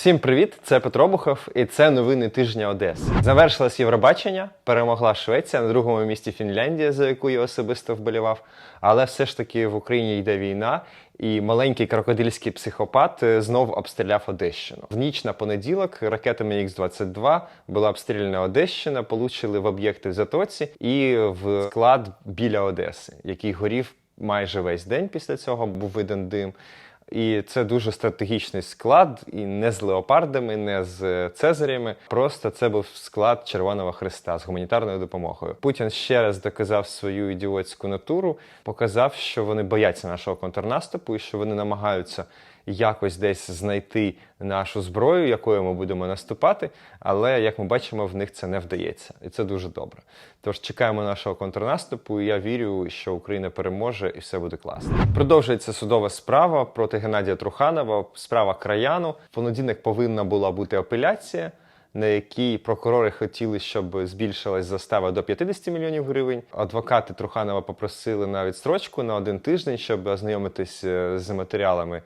Всім привіт! Це Петро Бухов, і це новини тижня Одеси. Завершилось Євробачення, перемогла Швеція на другому місці Фінляндія, за яку я особисто вболівав. Але все ж таки в Україні йде війна, і маленький крокодильський психопат е, знов обстріляв Одещину. В ніч на понеділок ракетами Х-22 була обстріляна Одещина, получили в об'єкти в Затоці і в склад біля Одеси, який горів майже весь день після цього. Був виден дим. І це дуже стратегічний склад, і не з леопардами, не з цезарями. Просто це був склад Червоного Христа з гуманітарною допомогою. Путін ще раз доказав свою ідіотську натуру, показав, що вони бояться нашого контрнаступу і що вони намагаються якось десь знайти нашу зброю, якою ми будемо наступати. Але як ми бачимо, в них це не вдається, і це дуже добре. Тож чекаємо нашого контрнаступу. і Я вірю, що Україна переможе і все буде класно. Продовжується судова справа проти Геннадія Труханова. Справа краяну. В понеділок повинна була бути апеляція. На якій прокурори хотіли, щоб збільшилась застава до 50 мільйонів гривень. Адвокати Труханова попросили на відстрочку на один тиждень, щоб ознайомитись е, з матеріалами,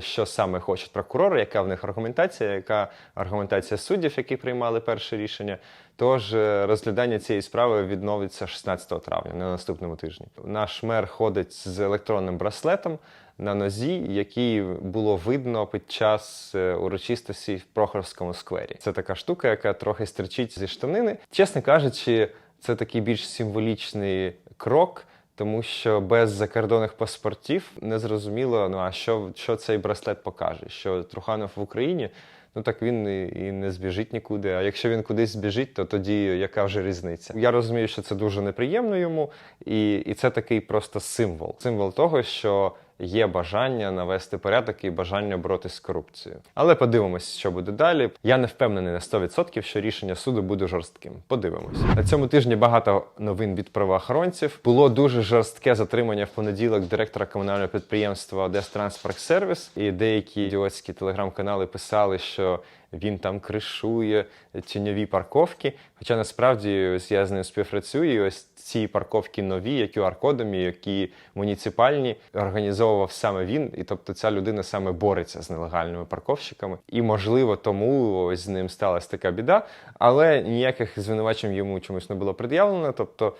що саме хочуть прокурори, яка в них аргументація, яка аргументація суддів, які приймали перше рішення. Тож е, розглядання цієї справи відновиться 16 травня на наступному тижні. Наш мер ходить з електронним браслетом на нозі, який було видно під час е, урочистості в Прохоровському сквері. Це така штука, яка трохи стерчить зі штанини. Чесно кажучи, це такий більш символічний крок. Тому що без закордонних паспортів не зрозуміло, ну а що, що цей браслет покаже? Що Труханов в Україні, ну так він і, і не збіжить нікуди. А якщо він кудись збіжить, то тоді яка вже різниця? Я розумію, що це дуже неприємно йому, і, і це такий просто символ. Символ того, що є бажання навести порядок і бажання боротися з корупцією. Але подивимось, що буде далі. Я не впевнений на 100%, що рішення суду буде жорстким. Подивимось. На цьому тижні багато новин від правоохоронців. Було дуже жорстке затримання в понеділок директора комунального підприємства Одестранспортсервіс. І деякі ідіотські телеграм-канали писали, що він там кришує тіньові парковки. Хоча насправді ось я з ним співпрацюю. і Ось ці парковки нові, які QR-кодами, які муніципальні, організовував саме він. І тобто ця людина саме бореться з нелегальними парковщиками. І можливо, тому ось з ним сталася така біда, але ніяких звинувачень йому чомусь не було пред'явлено. Тобто.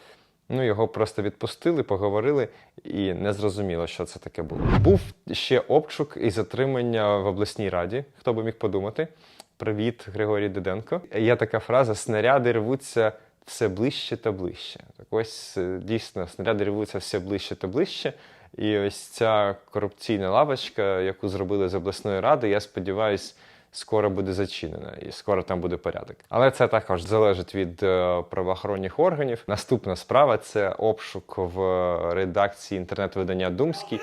Ну, його просто відпустили, поговорили, і не зрозуміло, що це таке було. Був ще обшук і затримання в обласній раді. Хто би міг подумати? Привіт, Григорій Диденко. Є така фраза: снаряди рвуться все ближче та ближче. Так ось е, дійсно снаряди рвуться все ближче та ближче. І ось ця корупційна лавочка, яку зробили з обласної ради, я сподіваюся, скоро буде зачинена і скоро там буде порядок. Але це також залежить від е, правоохоронних органів. Наступна справа це обшук в редакції інтернет-видання Думський.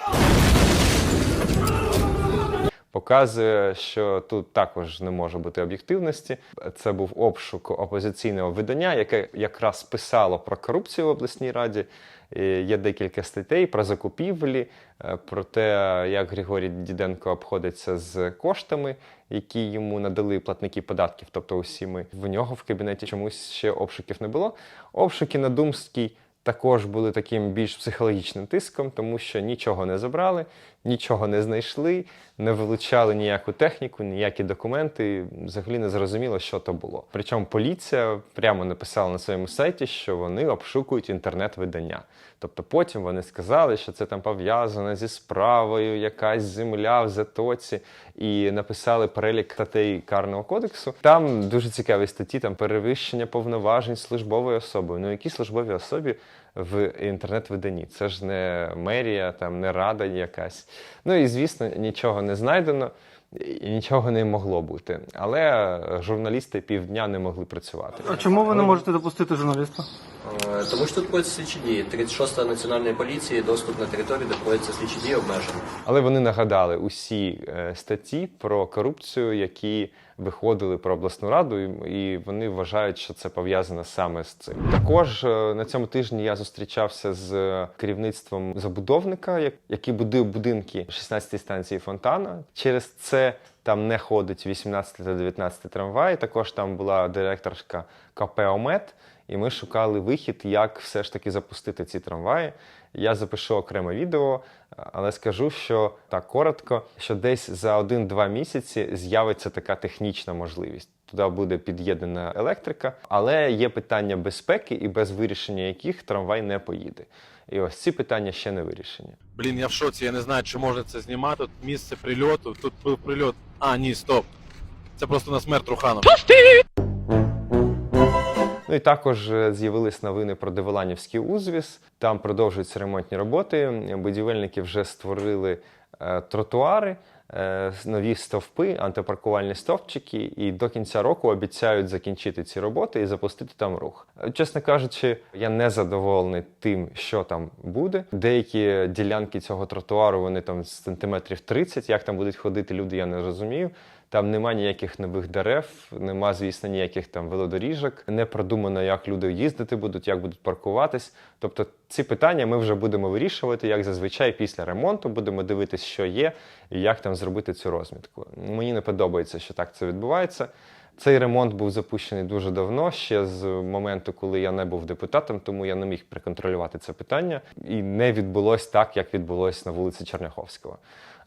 Показує, що тут також не може бути об'єктивності. Це був обшук опозиційного видання, яке якраз писало про корупцію в обласній раді. І Є декілька статей про закупівлі, е, про те, як Григорій Діденко обходиться з коштами, які йому надали платники податків, тобто усі ми. В нього в кабінеті чомусь ще обшуків не було. Обшуки на Думській також були таким більш психологічним тиском, тому що нічого не забрали, нічого не знайшли, не вилучали ніяку техніку, ніякі документи. Взагалі не зрозуміло, що то було. Причому поліція прямо написала на своєму сайті, що вони обшукують інтернет-видання. Тобто потім вони сказали, що це там пов'язано зі справою, якась земля в затоці, і написали перелік статей карного кодексу. Там дуже цікаві статті, там перевищення повноважень службовою особою. Ну які службові особі в інтернет-виданні? Це ж не мерія, там не рада якась. Ну і звісно, нічого не знайдено. І нічого не могло бути, але журналісти півдня не могли працювати. А чому ви не можете допустити журналіста? Е, Тому що тут проводяться слідчі дії. 36-та національної поліції доступ на територію, де проводяться слідчі дії обмежений. Але вони нагадали усі е, статті про корупцію, які виходили про обласну раду, і, вони вважають, що це пов'язано саме з цим. Також е, на цьому тижні я зустрічався з керівництвом забудовника, як- який будив будинки 16-ї станції Фонтана. Через це там не ходить 18 та 19 трамваї. Також там була директорка КП «Омет», і ми шукали вихід, як все ж таки запустити ці трамваї. Я запишу окреме відео, але скажу, що так коротко, що десь за один-два місяці з'явиться така технічна можливість. Туди буде під'єднана електрика, але є питання безпеки, і без вирішення яких трамвай не поїде. І ось ці питання ще не вирішені. Блін, я в шоці, я не знаю, чи можна це знімати. Тут місце прильоту. Тут був прильот. А, ні, стоп. Це просто на смерть Руханов. Ну і також е, з'явились новини про Девеланівський узвіс. Там продовжуються ремонтні роботи. Будівельники вже створили е, тротуари, нові стовпи, антипаркувальні стовпчики, і до кінця року обіцяють закінчити ці роботи і запустити там рух. Е, Чесно кажучи, я не задоволений тим, що там буде. Деякі ділянки цього тротуару вони там з сантиметрів 30, Як там будуть ходити люди, я не розумію. Там нема ніяких нових дерев, нема, звісно, ніяких там велодоріжок, не продумано, як люди їздити будуть, як будуть паркуватись. Тобто ці питання ми вже будемо вирішувати, як зазвичай після ремонту будемо дивитись, що є, і як там зробити цю розмітку. Мені не подобається, що так це відбувається. Цей ремонт був запущений дуже давно, ще з моменту, коли я не був депутатом, тому я не міг приконтролювати це питання, і не відбулось так, як відбулось на вулиці Черняховського.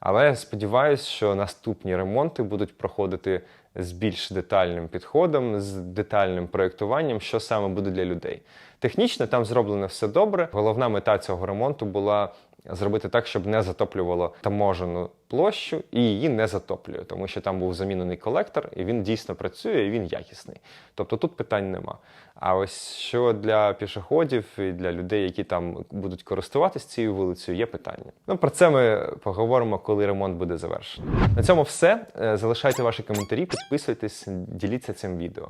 Але я сподіваюся, що наступні ремонти будуть проходити з більш детальним підходом, з детальним проєктуванням, що саме буде для людей. Технічно там зроблено все добре. Головна мета цього ремонту була зробити так, щоб не затоплювало таможену площу і її не затоплює, тому що там був замінений колектор, і він дійсно працює, і він якісний. Тобто тут питань нема. А ось що для пішоходів і для людей, які там будуть користуватись цією вулицею, є питання. Ну про це ми поговоримо, коли ремонт буде завершений. На цьому все. Е, Залишайте ваші коментарі, підписуйтесь, діліться цим відео.